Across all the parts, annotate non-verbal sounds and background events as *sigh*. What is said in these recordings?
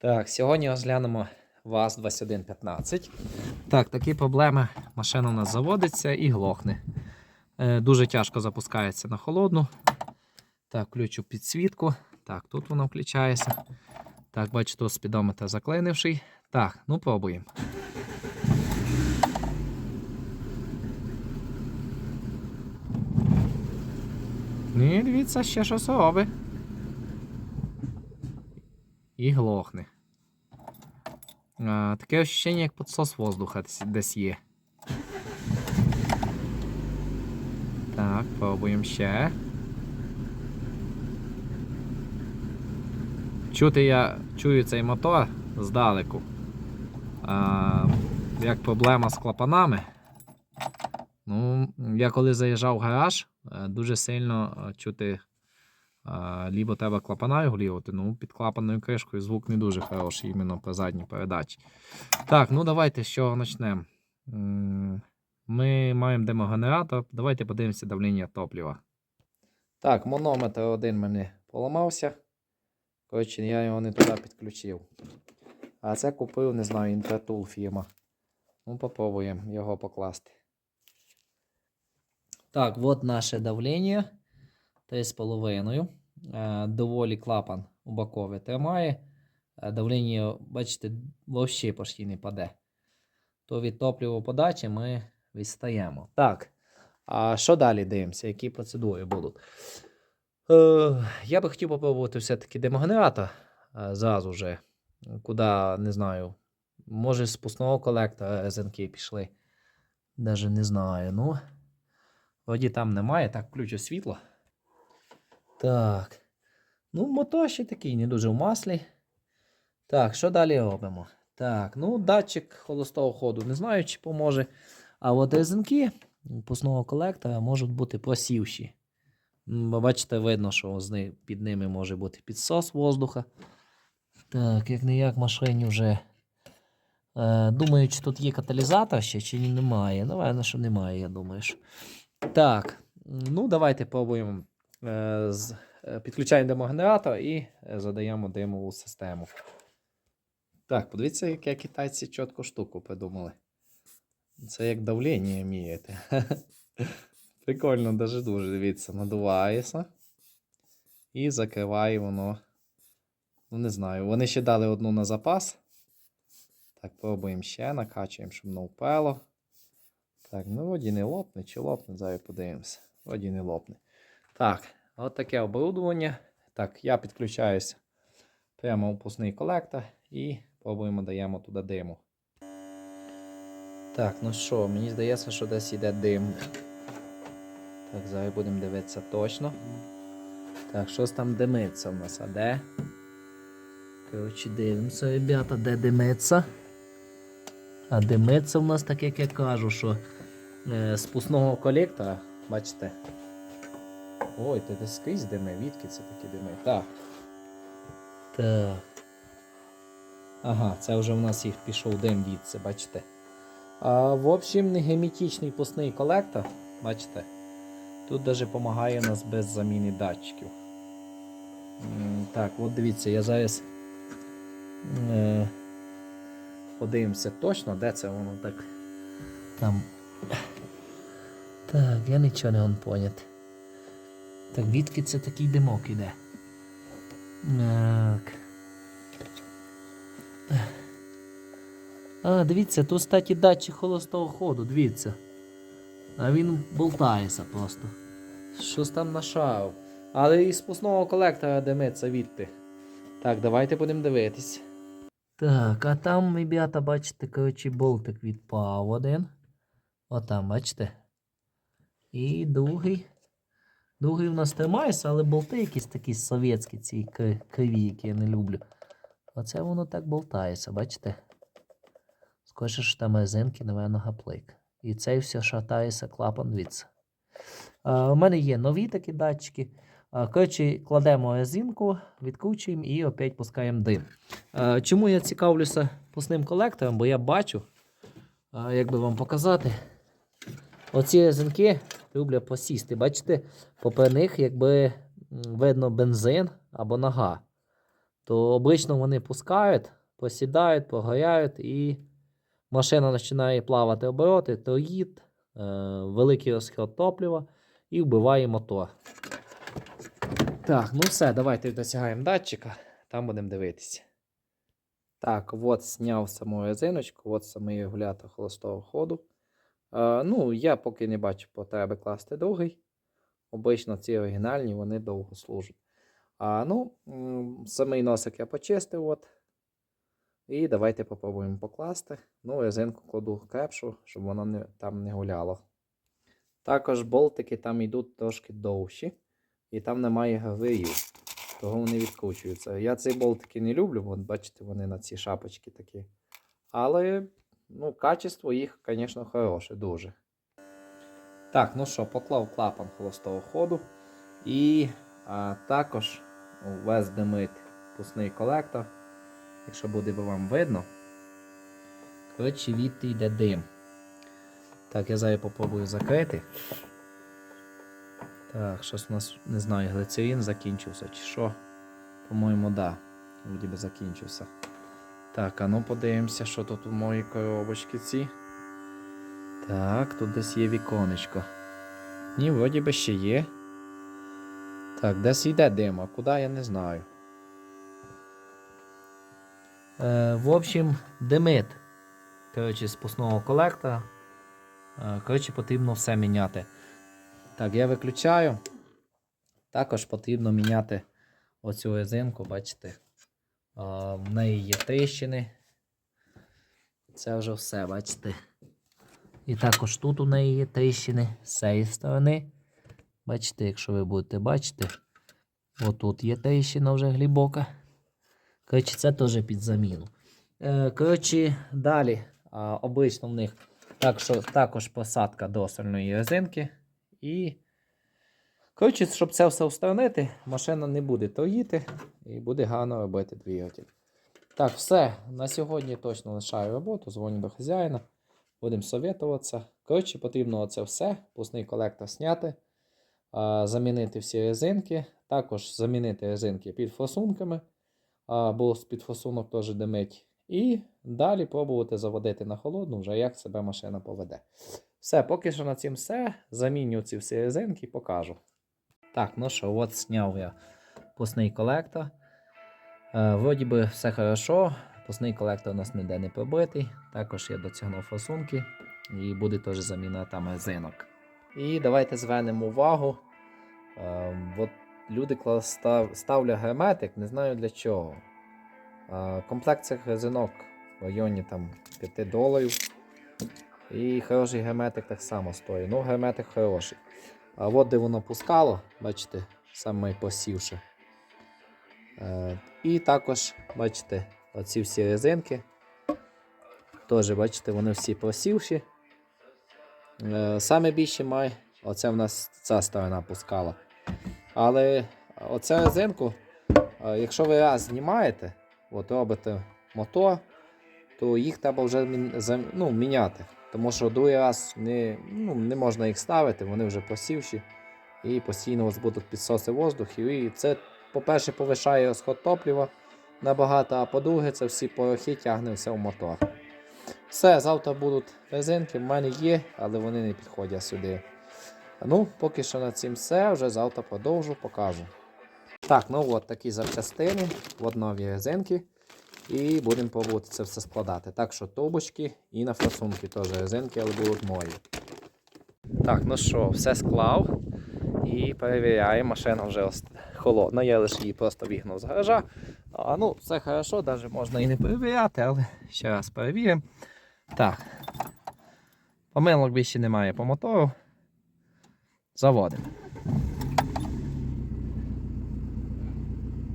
Так, сьогодні розглянемо ВАЗ-2115. Так, такі проблеми. Машина у нас заводиться і глохне. Е, дуже тяжко запускається на холодну. Так, включу підсвітку. Так, тут вона включається. Так, бачу, тут спідометр заклинивший. Так, ну пробуємо. Ні, дивіться, ще щось робить. І глохне. А, таке ощущення, як підсос воздуха десь- є. Так, пробуємо ще. Чути я чую цей мотор здалеку. А, як проблема з клапанами. Ну, я коли заїжджав в гараж, е, дуже сильно е, чути а, лібо треба клапана регулювати, ну під клапанною кришкою звук не дуже хороший, іменно по задній передачі. Так, ну давайте з чого почнемо. Ми маємо демогенератор. Давайте подивимося давлення топлива. Так, монометр один мене поламався. Коротше, я його не туди підключив. А це купив, не знаю, Інтратул фірма. Ну, попробуємо його покласти. Так, от наше давлення. 3,5. Е, Доволі клапан у бокові тримає. Е, Давлення, бачите, взагалі почти не паде. То від топливоподачі ми відстаємо. Так. А що далі дивимося? Які процедури будуть? Е, я би хотів попробувати все-таки демогенератор е, зразу же. Куди, не знаю. Може, з спускного колектора резинки пішли. Даже не знаю. Ну, вроді там немає. Так, включу світло. Так. Ну, мотор ще такий, не дуже в маслі. Так, що далі робимо? Так, ну, датчик холостого ходу. Не знаю, чи поможе. А от резинки пусного колектора можуть бути просівші. Бачите, видно, що під ними може бути підсос воздуха. Так, як не як машині вже. Е, думаю, чи тут є каталізатор ще, чи немає. Напевно, що немає, я думаю. Так, ну давайте пробуємо. Е, е, підключаємо демогенератор і е, задаємо димову систему. Так, подивіться, яке китайці чітку штуку придумали. Це як давлення міряти. *laughs* Прикольно, даже дуже дивіться, надувається. І закриває воно. Ну, не знаю. Вони ще дали одну на запас. Так, пробуємо ще, накачуємо, щоб не впало. Так, ну вроді не лопне, чи лопне, зараз подивимося. Вроді не лопне. Так, от таке оборудовання. Так, я підключаюся прямо у пусний колектор і пробуємо даємо туди диму. Так, ну що, мені здається, що десь йде дим. Так, зараз будемо дивитися точно. Так, щось там димиться в нас, а де? Коротше, дивимося, ребята, де димиться. А димиться в нас, так як я кажу, що е, з пусного колектора, бачите. Ой, ти десь скрізь дими, відки це такі дими? Так. Так. Ага, це вже в нас їх пішов дим відси, бачите. А, в общем, не герметичний пусний колектор, бачите. Тут даже допомагає нас без заміни датчиків. Так, от дивіться, я зараз е, подивимося точно, де це воно так. Там. Так, я нічого не можу поняти. Так, відки це такий димок іде. Так. А, дивіться, тут, кстати, датчик холостого ходу, дивіться. А він болтається просто. Щось там нашарив. Але із спусного колектора димиться відти. Так, давайте будемо дивитись. Так, а там, ребята, бачите, коротше, болтик відпав один. Отам, бачите? І другий. Другий у нас тримається, але болти якісь такі совєтські, ці криві, які я не люблю. Оце воно так болтається, бачите? Скоріше ж там резинки, напевно, гаплик. І цей все шатається клапан відси. А, у мене є нові такі датчики. Коротше, кладемо резинку, відкручуємо і опять пускаємо дим. Чому я цікавлюся пусним колектором? Бо я бачу, як би вам показати, оці резинки люблять посісти. Бачите, попри них якби видно бензин або нога. то обично вони пускають, посідають, погоряють і машина починає плавати обороти, тоїд, е, великий розход топлива і вбиває мотор. Так, ну все, давайте досягаємо датчика, там будемо дивитися. Так, от зняв саму резиночку, от самий регулятор холостого ходу. Е, ну, я поки не бачу потреби класти другий. Обично ці оригінальні вони довго служать. А, ну, самий носик я почистив. От. І давайте попробуємо покласти. Ну, резинку кладу крепшу, щоб воно не, там не гуляло. Також болтики там йдуть трошки довші, і там немає гавирів, того вони відкручуються. Я ці болтики не люблю, бо бачите, вони на ці шапочки такі. Але ну, качество їх, звісно, хороше, дуже. Так, ну що, поклав клапан холостого ходу. І а, також весь димить пусний колектор. Якщо буде вам видно. Коротше, відти йде дим. Так, я зараз попробую закрити. Так, щось у нас, не знаю, глицерин закінчився чи що. По-моєму, да. Вроді би закінчився. Так, а ну подивимося, що тут у моїй коробочці ці. Так, тут десь є віконечко. Ні, вроді би ще є. Так, десь йде дим, а куди я не знаю. Е, в общем, димит. Коротше, з пусного колектора. Е, коротше, потрібно все міняти. Так, я виключаю. Також потрібно міняти оцю резинку, бачите. В неї є тріщини. Це вже все, бачите. І також тут у неї є тріщини з цієї сторони. Бачите, якщо ви будете бачити, отут є тріщина вже глибока. Коротше, це теж під заміну. Е, коротше, далі обично в них так, що, також посадка досольної резинки. І, коротше, щоб це все встановити, машина не буде тоїти і буде гарно робити двигатель. Так, все. На сьогодні точно лишаю роботу, дзвоню до хазяїна. Будемо совєтуватися. Коротше, потрібно оце все, пусний колектор зняти, замінити всі резинки, також замінити резинки під форсунками, а, бо під форсунок теж димить. І далі пробувати заводити на холодну, вже як себе машина поведе. Все, поки що на цим все. Заміню ці всі резинки і покажу. Так, ну що, от зняв я пусний колектор. Е, вроді би все хорошо. Пусний колектор у нас ніде не пробитий. Також я дотягнув форсунки і буде теж заміна там резинок. І давайте звернемо увагу. Е, от люди став, ставлять герметик, не знаю для чого. Е, комплект цих резинок в районі там 5 доларів. І хороший герметик так само стоїть. Ну, герметик хороший. А от де воно пускало, бачите, саме посівши. Е, і також, бачите, оці всі резинки. Теж, бачите, вони всі просівші. Е, саме більше май, оце в нас ця сторона пускала. Але оцю резинку, е, якщо ви раз знімаєте, от робите мотор, то їх треба вже ну, міняти. Тому що другий раз не, ну, не можна їх ставити, вони вже посівші і постійно у вас будуть підсоси воздухів. І це, по-перше, повишає розход топлива набагато, а по-друге, це всі порохи тягне все в мотор. Все, завтра будуть резинки, в мене є, але вони не підходять сюди. Ну, поки що на цим все, вже завтра продовжу, покажу. Так, ну от такі запчастини, от нові резинки. І будемо пробувати це все складати. Так що трубочки і на форсунки теж резинки, але будуть нові. Так, ну що, все склав. І перевіряю, машина вже холодна, я лише її просто вігнув з гаража. А, ну, все хорошо, навіть можна і не перевіряти, але ще раз перевіримо. Так. Помилок більше немає по мотору. Заводимо.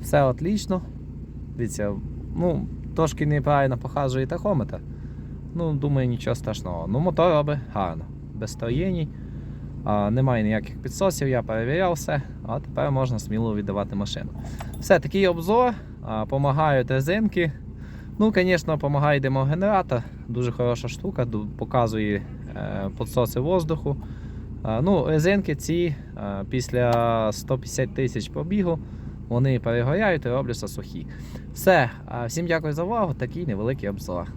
Все отлично. Дивіться, ну, трошки неправильно показує тахометр. Ну, думаю, нічого страшного. Ну, мотор робить гарно, без строєнь. А, немає ніяких підсосів, я перевіряв все, а тепер можна сміло віддавати машину. Все, такий обзор. А, помагають резинки. Ну, звісно, допомагає димогенератор. Дуже хороша штука, показує е, підсоси воздуху. А, ну, резинки ці е, після 150 тисяч пробігу вони перегоряють і робляться сухі. Все, всім дякую за увагу. Такий невеликий обзор.